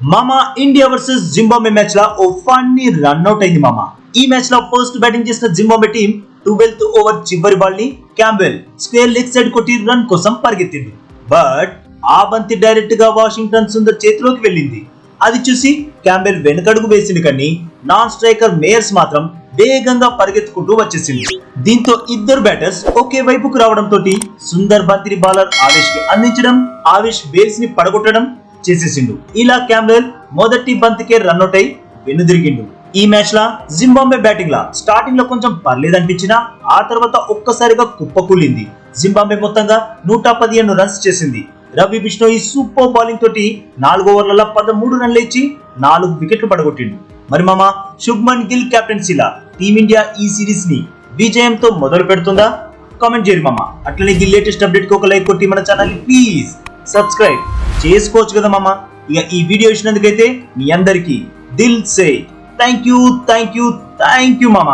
మామా India versus Zimbabwe మ్యాచ్లో ఓ funny run out అయింది మామ. ఈ మ్యాచ్లో ఫస్ట్ బ్యాటింగ్ చేసిన జింబాబే టీం ట్వెల్త్ ఓవర్ చివరి బాల్ని క్యాంబెల్ స్క్వేర్ లెగ్ సైడ్ కొట్టి రన్ కోసం పరిగెత్తింది. బట్ ఆ బంతి డైరెక్ట్గా వాషింగ్టన్ సుందర్ చేతిలోకి వెళ్ళింది. అది చూసి క్యాంబెల్ వెనకడుగు వేసింది కానీ నాన్ స్ట్రైకర్ మేయర్స్ మాత్రం వేగంగా పరిగెత్తుకుంటూ వచ్చేసింది. దీంతో ఇద్దరు బ్యాటర్స్ ఒకే వైపుకు రావడంతో సుందర్ బంతిని బౌలర్ ఆవేష్కి అందించడం ఆవేష్ బేస్ని పడగొట్టడం చేసేసిండు. ఇలా క్యాంబెల్ మొదటి బంతికే రన్అట్ అయి వెనుదిరిగిండు. ఈ మ్యాచ్ లా జింబాంబే బ్యాటింగ్ లా స్టార్టింగ్లో కొంచెం పర్లేదనిపించినా ఆ తర్వాత ఒక్కసారిగా కుప్పకూలింది జింబాబే మొత్తంగా నూట పదిహేను రన్స్ చేసింది. రవి బిష్ణోయి సూపర్ బౌలింగ్ తోటి నాలుగు ఓవర్లలో పదమూడు రన్లు ఇచ్చి నాలుగు వికెట్లు పడగొట్టిండు. మరి మామ శుభ్మన్ గిల్ కెప్టెన్సీలా టీమిండియా ఈ సిరీస్ని విజయంతో మొదలు పెడుతుందా? కామెంట్ చేయరు మామ. అట్లనే ఈ లేటెస్ట్ అప్డేట్కి ఒక లైక్ కొట్టి మన ఛానల్ ప్లీజ్ సబ్స్క్రైబ్. చేసుకోవచ్చు కదా మామ? ఇక ఈ వీడియో ఇచ్చినందుకైతే మీ అందరికీ దిల్ సే. Thank you thank you thank you మామ.